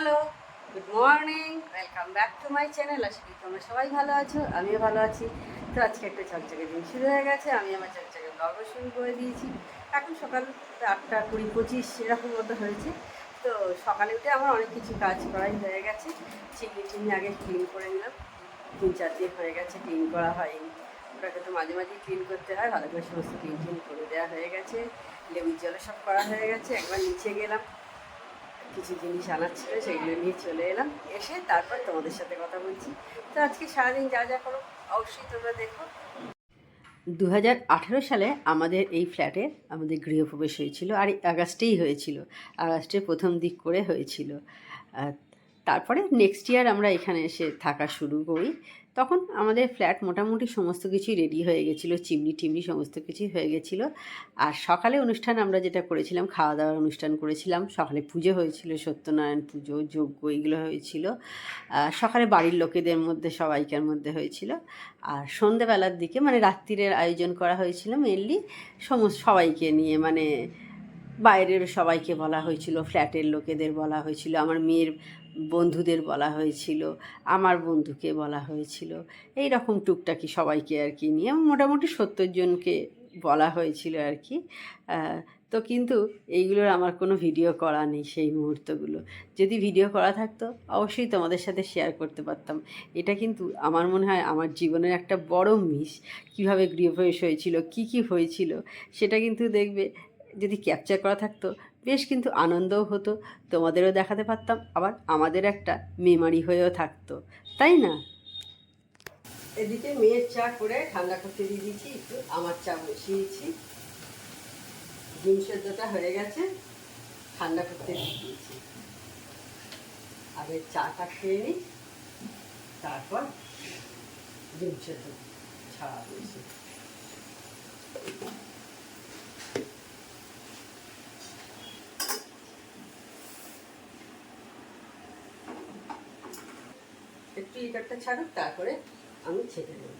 Hello, good morning, welcome back to my channel, আশা করি তোমরা সবাই ভালো আছো, আমিও ভালো আছি। তো আজকে একটা চকচকে দিন শুরু হয়ে গেছে, আমি আমার চকচকে ব্লগও শুরু করে দিয়েছি। এখন সকাল আটটা কুড়ি পঁচিশ এরকম মতো হয়েছে। তো সকালে উঠে আমার অনেক কিছু কাজ করাই হয়ে গেছে। চিনি চিনি আগে ক্লিন করে নিলাম। তিন চার দিন হয়ে গেছে ক্লিন করা হয়নি। ওটাকে তো মাঝে মাঝে ক্লিন করতে হয়, ভালো করে সমস্ত ক্লিন ক্লিন করে দেওয়া হয়ে গেছে। লেবুর জলে সব করা হয়ে গেছে, একবার নিচে গেলাম। কিছু জিনিস আনার ছিল, সেগুলো নিয়ে চলে এলাম। এসে তারপর তোমাদের সাথে কথা বলছি। তো আজকে সারাদিন যা যা করো, অবশ্যই তোমরা দেখো। দু হাজার আঠেরো সালে আমাদের এই ফ্ল্যাটে আমাদের গৃহপ্রবেশ হয়েছিল, আর আগস্টেই হয়েছিল। আগস্টের প্রথম দিক করে হয়েছিল। তারপরে নেক্সট ইয়ার আমরা এখানে এসে থাকা শুরু করি। তখন আমাদের ফ্ল্যাট মোটামুটি সমস্ত কিছুই রেডি হয়ে গেছিল, চিমনি টিমনি সমস্ত কিছুই হয়ে গেছিল। আর সকালে অনুষ্ঠান আমরা যেটা করেছিলাম খাওয়া দাওয়ার অনুষ্ঠান করেছিলাম, সকালে পুজো হয়েছিল, সত্যনারায়ণ পুজো, যজ্ঞ এগুলো হয়েছিল। সকালে বাড়ির লোকেদের মধ্যে, সবাইকার মধ্যে হয়েছিল। আর সন্ধেবেলার দিকে মানে রাত্রিরের আয়োজন করা হয়েছিল মেনলি সমস্ত সবাইকে নিয়ে মানে বাইরের সবাইকে বলা হয়েছিল, ফ্ল্যাটের লোকেদের বলা হয়েছিল। আমার মেয়ের বন্ধুদের বলা হয়েছিল, আমার বন্ধুকে বলা হয়েছিল এই রকম টুকটাকি সবাইকে আর কি নিয়ে মোটামুটি সত্তর জনকে বলা হয়েছিল আর কি। তো কিন্তু এইগুলোর আমার কোনো ভিডিও করা নেই সেই মুহূর্তগুলো। যদি ভিডিও করা থাকতো, অবশ্যই তোমাদের সাথে শেয়ার করতে পারতাম। এটা কিন্তু আমার মনে হয় আমার জীবনের একটা বড় মিস কীভাবে গৃহপ্রবেশ হয়েছিল, কি কি হয়েছিল, সেটা কিন্তু দেখবে, যদি ক্যাপচার করা থাকতো বেশ কিন্তু আনন্দও হতো। তোমাদেরও দেখাতে পারতাম, আবার আমাদের একটা মেমারি হয়েও থাকতো। তাই না? এদিকে মেয়ের চা করে ঠান্ডা করতে দিয়ে দিয়েছি, একটু আমার চা বসিয়েছি। ডিম সেদ্ধটা হয়ে গেছে, ঠান্ডা করতে দিয়ে দিয়েছি। আগে চাটা খেয়ে নিই, তারপর ডিম সেদ্ধ ছাড়া দিয়েছি। একটু লিটারটা ছাড়ুক তারপরে আমি ছেঁকে নেব।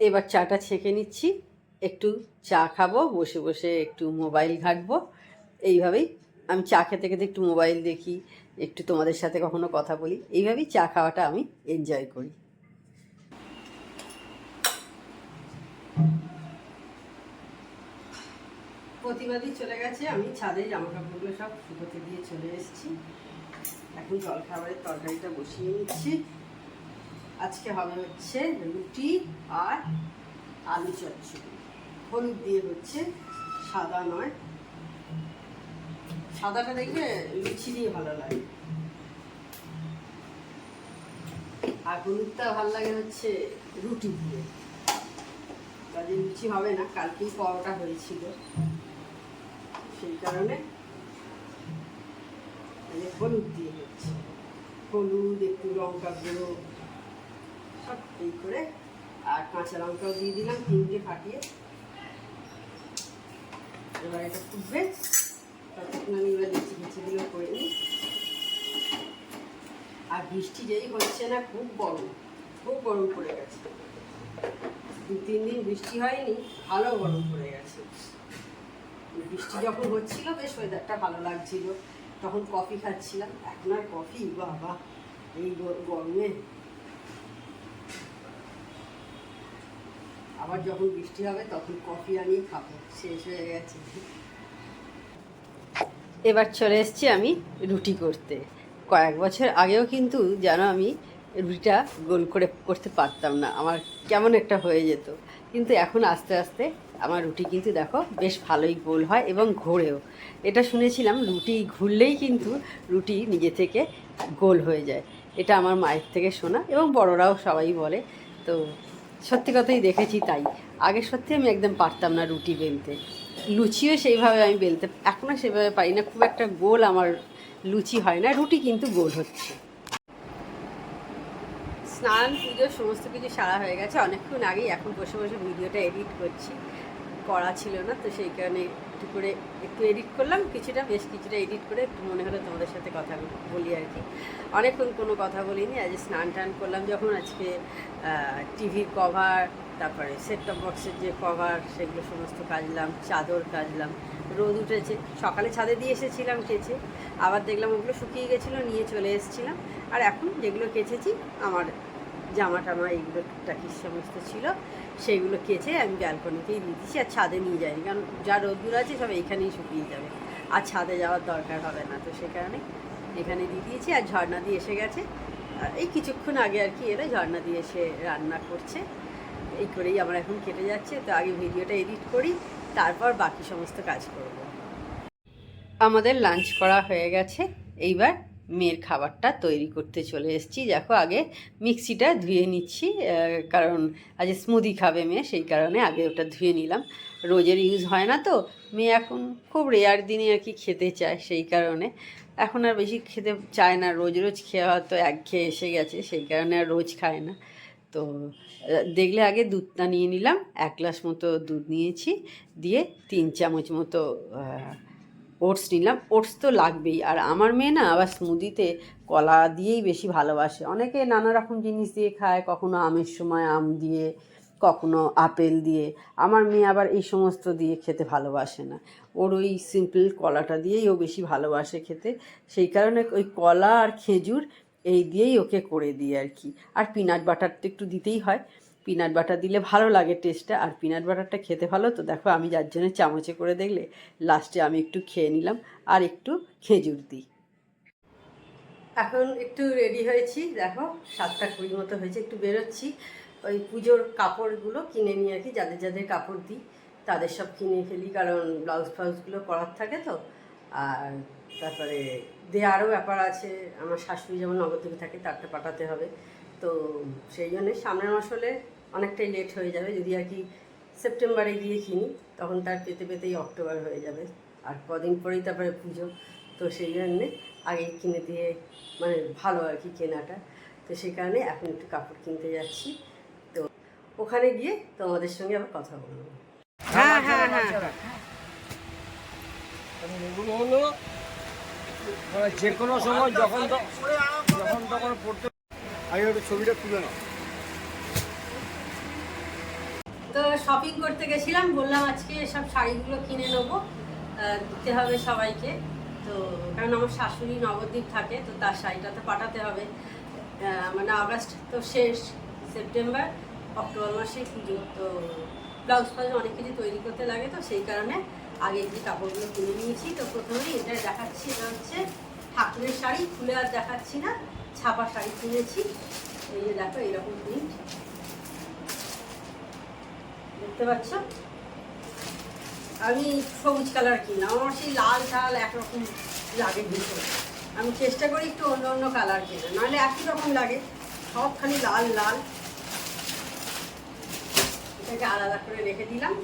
এবার চাটা ছেঁকে নিচ্ছি। একটু চা খাব, বসে বসে একটু মোবাইল ঘাঁটবো। এইভাবেই আমি চা খেতে খেতে একটু মোবাইল দেখি, একটু তোমাদের সাথে কখনো কথা বলি। এইভাবেই চা খাওয়াটা আমি এনজয় করি। প্রতিবাদী চলে গেছে। আমি ছাদে জামা কাপড়গুলো সব শুকোতে দিয়ে চলে এসেছি। এখন জলখাবারের তরকারিটা বসিয়ে নিচ্ছি। আজকে হবে হচ্ছে রুটি আর আলু চচ্চড়ি। হলুদ দিয়ে হচ্ছে সাদা নয়। সাদাটা দেখবে লুচি দিয়ে ভালো লাগে। আর হলুদটা ভালো লাগে হচ্ছে রুটি দিয়ে। কাজে লুচি হবে না, কালকেই পরোটা হয়েছিল। সেই কারণে মানে হলুদ দিয়ে হচ্ছে হলুদ, একটু লঙ্কা গুঁড়ো, সব এই করে। আর কাঁচা লঙ্কাও দিয়ে দিলাম, তিনটে ফাটিয়ে। এবার এটা ফুটবে। ততক্ষণ আমি এবার লিচি লিচিগুলো করে নিই। আর বৃষ্টি যেই হচ্ছে না, খুব গরম। খুব গরম পড়ে গেছে। দু, তিন দিন বৃষ্টি হয়নি, ভালো গরম পড়ে গেছে। বৃষ্টি যখন হচ্ছিল, বেশ ওয়েদারটা ভালো লাগছিল। তখন কফি খাচ্ছিলাম। এখন আর কফি? বাবা, এই গরমে। আবার যখন বৃষ্টি হবে, তখন কফি আনিয়ে খাব। শেষ হয়ে গেছে। এবার চলে এসেছি আমি রুটি করতে। কয়েক বছর আগেও কিন্তু যেন আমি রুটিটা গোল করে করতে পারতাম না। আমার কেমন একটা হয়ে যেত। কিন্তু এখন আস্তে আস্তে আমার রুটি কিন্তু দেখো বেশ ভালোই গোল হয় এবং ঘোরেও। এটা শুনেছিলাম, রুটি ঘুরলেই কিন্তু রুটি নিজে থেকে গোল হয়ে যায়। এটা আমার মায়ের থেকে শোনা এবং বড়রাও সবাই বলে। তো সত্যি কথাই দেখেছি তাই। আগে সত্যি আমি একদম পারতাম না রুটি বেলতে। লুচিও সেইভাবে আমি বেলতে এখনও সেভাবে পারি না। খুব একটা গোল আমার লুচি হয় না, রুটি কিন্তু গোল হচ্ছে। স্নান, পুজো, সমস্ত কিছু সারা হয়ে গেছে। অনেকক্ষণ আগেই এখন বসে বসে ভিডিওটা এডিট করছি। করা ছিল না, তো সেই কারণে একটু করে একটু এডিট করলাম। কিছুটা, বেশ কিছুটা এডিট করে একটু মনে হলো তোমাদের সাথে কথা বলি আর কি। অনেকক্ষণ কোনো কথা বলিনি আজ স্নান টান করলাম যখন, আজকে টিভির কভার তারপরে সেট টপ বক্সের যে কভার সেগুলো সমস্ত কাজলাম, চাদর কাজলাম, রোদ উঠেছে। সকালে ছাদে দিয়ে এসেছিলাম কেচে, আবার দেখলাম ওগুলো শুকিয়ে গেছিল, নিয়ে চলে এসেছিলাম। আর এখন যেগুলো কেচেছি, আমার জামা টামা এইগুলো টুকটাকি সমস্ত ছিল, সেইগুলো কেচে আমি ব্যালকনিতেই দিয়ে দিচ্ছি আর ছাদে নিয়ে যাইনি, কারণ যা রোদ্দুর আছে সব এইখানেই শুকিয়ে যাবে আর ছাদে যাওয়ার দরকার হবে না, তো সে কারণে এখানে দিয়ে দিয়েছি আর ঝর্ণা দিয়ে এসে গেছে। এই কিছুক্ষণ আগে আর কি এলো ঝর্ণা দিয়ে এসে রান্না করছে, এই করেই আমার এখন কেটে যাচ্ছে, তো আগে ভিডিওটা এডিট করি, তারপর বাকি সমস্ত কাজ করব। আমাদের লাঞ্চ করা হয়ে গেছে, এইবার মেয়ের খাবারটা তৈরি করতে চলে এসেছি। দেখো, আগে মিক্সিটা ধুয়ে নিচ্ছি কারণ আজ স্মুদি খাবে মেয়ে, সেই কারণে আগে ওটা ধুয়ে নিলাম। রোজের ইউজ হয় না তো, মেয়ে এখন খুব রেয়ার দিনে আর কি খেতে চায়, সেই কারণে। এখন আর বেশি খেতে চায় না, রোজ রোজ খেয়ে হয়তো এক খেয়ে এসে গেছে, সেই কারণে আর রোজ খায় না। তো দেখলে আগে দুধটা নিয়ে নিলাম, এক গ্লাস মতো দুধ নিয়েছি, দিয়ে তিন চামচ মতো ওটস নিলাম। ওটস তো লাগবেই। আর আমার মেয়ে না আবার স্মুদিতে কলা দিয়েই বেশি ভালোবাসে। অনেকে নানা রকম জিনিস দিয়ে খায়, কখনো আমের সময় আম দিয়ে, কখনো আপেল দিয়ে। আমার মেয়ে আবার এই সমস্ত দিয়ে খেতে ভালোবাসে না। ওর ওই সিম্পল কলাটা দিয়েই ও বেশি ভালোবাসে খেতে। সেই কারণে ওই কলা আর খেজুর এই দিয়েই ওকে করে দিই আর কি। আর পিনাট বাটার তো একটু দিতেই হয়। পিনাট বাটার দিলে ভালো লাগে টেস্টটা আর পিনাট বাটারটা খেতে ভালো, তো দেখো আমি যার জন্য চামচে করে দেখলে লাস্টে আমি একটু খেয়ে নিলাম। আর একটু খেজুর দিই। এখন একটু রেডি হয়েছি। দেখো সাতটা কুড়ি মতো হয়েছে, একটু বেরোচ্ছি। ওই পুজোর কাপড়গুলো কিনে নিয়ে আর কি, যাদের যাদের কাপড় দিই তাদের সব কিনে ফেলি, কারণ ব্লাউজ ফ্লাউজগুলো করার থাকে তো। আর তারপরে দেওয়ারও ব্যাপার আছে, আমার শাশুড়ি যেমন নবদ্বীপে থাকে তারটা পাঠাতে হবে। তো সেই জন্যে সামনের মাস হলে অনেকটাই লেট হয়ে যাবে যদি আর কি সেপ্টেম্বরে গিয়ে কিনি তখন তার পেতে পেতেই অক্টোবর হয়ে যাবে। আর কদিন পরেই তারপরে পুজো তো সেই জন্যে আগেই কিনে দিয়ে মানে ভালো আর কি কেনাটা। তো সেই কারণে এখন একটু কাপড় কিনতে যাচ্ছি। তো ওখানে গিয়ে তোমাদের সঙ্গে আবার কথা বলব। হ্যাঁ হ্যাঁ হ্যাঁ এগুলো হলো মানে যে কোনো সময় যখন তখন পড়তে আগে একটু ছবিটা তুলে নাও। তো শপিং করতে গেছিলাম, বললাম আজকে সব শাড়িগুলো কিনে নেব দিতে হবে সবাইকে। তো কারণ আমার শাশুড়ি নবদ্বীপ থাকে, তো তার শাড়িটা তো পাঠাতে হবে। মানে আগস্ট তো শেষ, সেপ্টেম্বর, অক্টোবর মাসে পুজো, তো ব্লাউজ ফ্লাউজ অনেক কিছু তৈরি করতে লাগে, তো সেই কারণে আগে যে কাপড়গুলো কিনে নিয়েছি, তো প্রথমেই এটা দেখাচ্ছি, এটা হচ্ছে ঠাকুরের শাড়ি, খুলে আর দেখাচ্ছি না, ছাপা শাড়ি কিনেছি। এই দেখো, এরকম প্রিন্ট দেখতে পাচ্ছ? আমি সবুজ কালার কিনলাম আমার সেই লাল ঝাল একরকম লাগে ভীষণ আমি চেষ্টা করি একটু অন্য অন্য কালার কেনা, নাহলে একই রকম লাগে, সব খালি লাল লাল। এটাকে আলাদা করে রেখে দিলাম।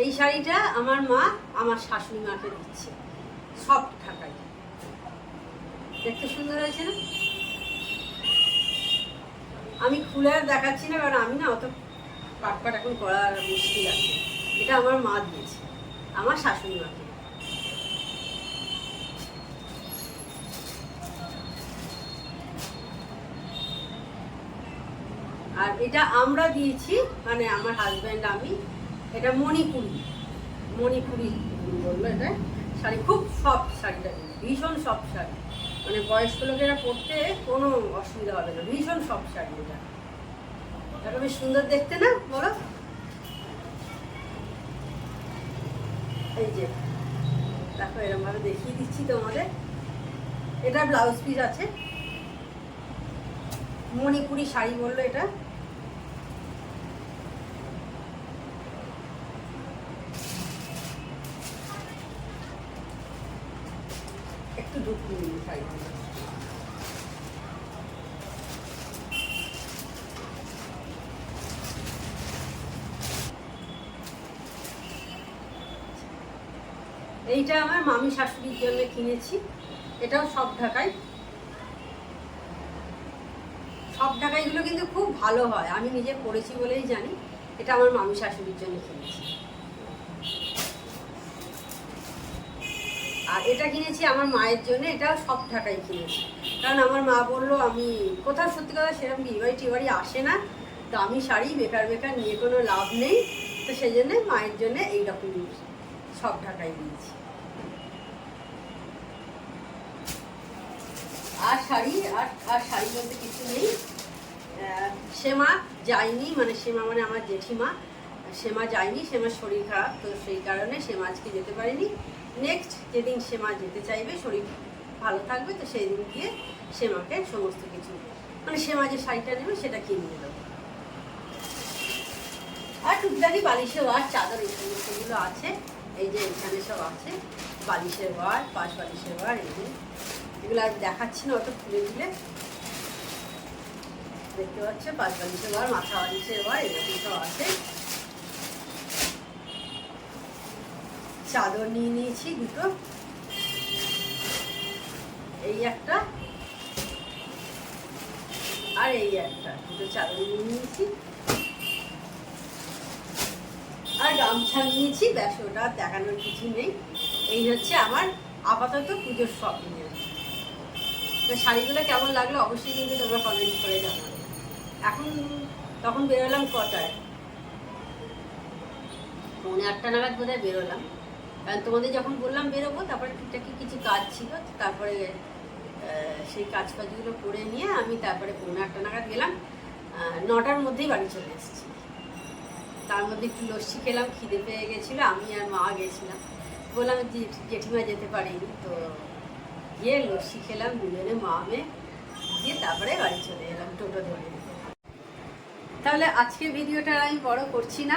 এই শাড়িটা আমার মা আমার শাশুড়ি মাকে দিচ্ছে সব ঢাকায়। দেখতে সুন্দর হয়েছে না? আমি খুলে আর দেখাচ্ছি না, কারণ আমি না অত পাট পাট এখন করা মুশকিল আছে। এটা আমার মা দিয়েছে, আমার শাশুড়ি মাকে আর এটা আমরা দিয়েছি মানে আমার হাজব্যান্ড আমি। এটা মণিপুরি মণিপুরি বলল এটা? শাড়ি, খুব সফট শাড়িটা ভীষণ সফট শাড়ি। মানে বয়স্ক লোকেরা পড়তে কোনো অসুবিধা হবে না। ভীষণ সব শাড়ি এটা। এটা বেশ সুন্দর দেখতে না, বলো? এই যে, দেখো এরকমভাবে দেখিয়ে দিচ্ছি তোমাদের। এটা ব্লাউজ পিস আছে। মণিপুরি শাড়ি বলল এটা। একটু দুধ নিয়ে শাড়ি এইটা আমার মামি শাশুড়ির জন্য কিনেছি। এটাও সব ঢাকাই সব ঢাকাইগুলো কিন্তু খুব ভালো হয়, আমি নিজে পড়েছি বলেই জানি। এটা আমার মামি শাশুড়ির জন্য কিনেছি। আর এটা কিনেছি আমার মায়ের জন্য এটা সব ঢাকাই কিনেছি। কারণ আমার মা বলল, আমি কোথাও সত্যি কথা সেরকম বিয়ে বাড়ি টিয়ে বাড়ি আসে না। দামি শাড়ি বেকার বেকার নিয়ে কোনো লাভ নেই। তো সেই জন্যে মায়ের জন্য এইরকম সব ঢাকাই দিয়েছি আর শাড়ি, আর আর শাড়ি বলতে কিছু নেই। সেমা যায়নি মানে সেমা মানে আমার জেঠিমা। সেমা যায়নি, সেমার শরীর খারাপ, তো সেই কারণে সেমা আজকে যেতে পারেনি। নেক্সট যেদিন সেমা যেতে চাইবে, শরীর ভালো থাকবে, তো সেই দিন গিয়ে সেমাকে সমস্ত কিছু মানে সেমা যে শাড়িটা নেবে সেটা কিনে দেবো আর টুকটাকি বালিশের ওয়ার, চাদর এই সমস্তগুলো আছে। এই যে এখানে সব আছে। বালিশের ওয়ার, পাশ বালিশের ওয়ার, এই এগুলো আর দেখাচ্ছি না অত খুলে দিলে। দেখতে পাচ্ছ পাঁচ বালিশের ওয়ার, মাথা বালিশের ওয়ার, এরকম সব আছে। চাদর নিয়ে নিয়েছি দুটো। এই একটা আর এই একটা, দুটো চাদর নিয়ে নিয়েছি। আর গামছা নিয়েছি, ব্যাস, ওটা দেখানোর কিছু নেই। এই হচ্ছে আমার আপাতত পুজোর শপিং তো শাড়িগুলো কেমন লাগল অবশ্যই কিন্তু তোমরা কমেন্ট করে জানাবে। এখন তখন বেরোলাম কটায়? পৌনে আটটা নাগাদ বোধহয় বেরোলাম। তোমাদের যখন বললাম বেরোবো, তারপরে টুকটাকি কিছু কাজ ছিল, তারপরে সেই কাজ ফাজগুলো করে নিয়ে আমি তারপরে পৌনে আটটা নাগাদ গেলাম নটার মধ্যেই বাড়ি চলে এসেছি। তার মধ্যে একটু লস্যি খেলাম, খিদে পেয়ে গেছিল, আমি আর মা গেছিলাম। বললাম জেঠিমা যেতে পারিনি, তো গিয়ে লস্যি খেলাম, দুজনে, মা, মেয়ে দিয়ে তারপরে বাড়ি চলে এলাম টোটো ধরে। তাহলে আজকের ভিডিওটা আমি বড় করছি না।